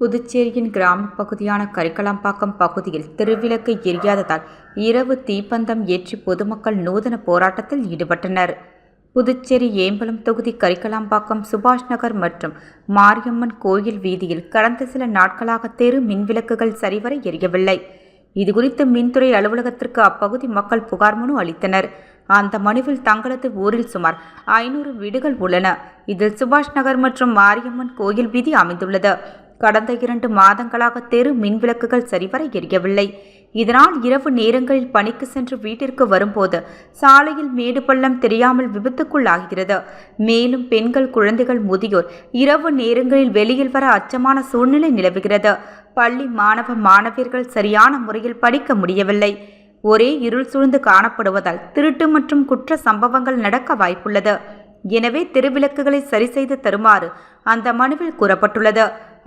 புதுச்சேரியின் கிராமப் பகுதியான கரிக்கலாம்பாக்கம் பகுதியில் திருவிளக்கு எரியாததால் இரவு தீப்பந்தம் ஏற்றி பொதுமக்கள் நூதன போராட்டத்தில் ஈடுபட்டனர். புதுச்சேரி ஏம்பலம் தொகுதி கரிக்கலாம்பாக்கம் சுபாஷ் நகர் மற்றும் மாரியம்மன் கோயில் வீதியில் கடந்த சில நாட்களாக தெரு மின்விளக்குகள் சரிவர எரியவில்லை. இதுகுறித்து மின்துறை அலுவலகத்திற்கு அப்பகுதி மக்கள் புகார் மனு அளித்தனர். அந்த மனுவில் தங்களது ஊரில் சுமார் ஐநூறு வீடுகள் உள்ளன. இதில் சுபாஷ் நகர் மற்றும் மாரியம்மன் கோயில் வீதி அமைந்துள்ளது. கடந்த இரண்டு மாதங்களாக தெரு மின்விளக்குகள் சரிவர எரியவில்லை. இதனால் இரவு நேரங்களில் பணிக்கு சென்று வீட்டிற்கு வரும்போது சாலையில் மேடு பள்ளம் தெரியாமல் விபத்துக்குள்ளாகிறது. மேலும் பெண்கள் குழந்தைகள் முதியோர் இரவு நேரங்களில் வெளியில் வர அச்சமான சூழ்நிலை நிலவுகிறது. பள்ளி மாணவ மாணவியர்கள் சரியான முறையில் படிக்க முடியவில்லை. ஒரே இருள் சூழ்ந்து காணப்படுவதால் திருட்டு மற்றும் குற்ற சம்பவங்கள் நடக்க வாய்ப்புள்ளது. எனவே தெருவிளக்குகளை சரி செய்து தருமாறு அந்த மனுவில் கூறப்பட்டுள்ளது.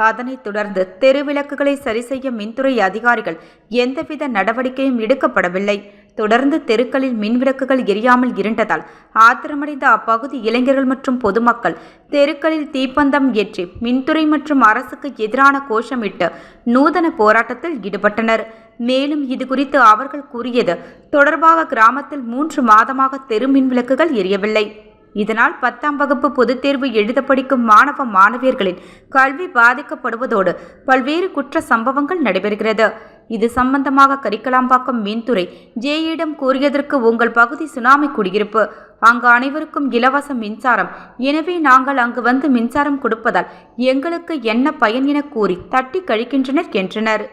அதனைத் தொடர்ந்து தெருவிளக்குகளை சரி செய்ய மின்துறை அதிகாரிகள் எந்தவித நடவடிக்கையும் எடுக்கப்படவில்லை. தொடர்ந்து தெருக்களில் மின்விளக்குகள் எரியாமல் இருண்டதால் ஆத்திரமடைந்த அப்பகுதி இளைஞர்கள் மற்றும் பொதுமக்கள் தெருக்களில் தீப்பந்தம் ஏற்றி மின்துறை மற்றும் அரசுக்கு எதிரான கோஷமிட்டு நூதன போராட்டத்தில் ஈடுபட்டனர். மேலும் இது குறித்து அவர்கள் கூறியது தொடர்பாக கிராமத்தில் மூன்று மாதமாக தெரு மின்விளக்குகள் எரியவில்லை. இதனால் பத்தாம் வகுப்பு பொதுத் தேர்வு எழுத படிக்கும் மாணவ மாணவியர்களின் கல்வி பாதிக்கப்படுவதோடு பல்வேறு குற்ற சம்பவங்கள் நடைபெறுகிறது. இது சம்பந்தமாக கரிக்கலாம்பாக்கம் மின்துறை ஜேயிடம் கூறியதற்கு உங்கள் பகுதி சுனாமி குடியிருப்பு. அங்கு அனைவருக்கும் இலவச மின்சாரம். எனவே நாங்கள் அங்கு வந்து மின்சாரம் கொடுப்பதால் எங்களுக்கு என்ன பயன் என கூறி தட்டி கழிக்கின்றனர் என்றனர்.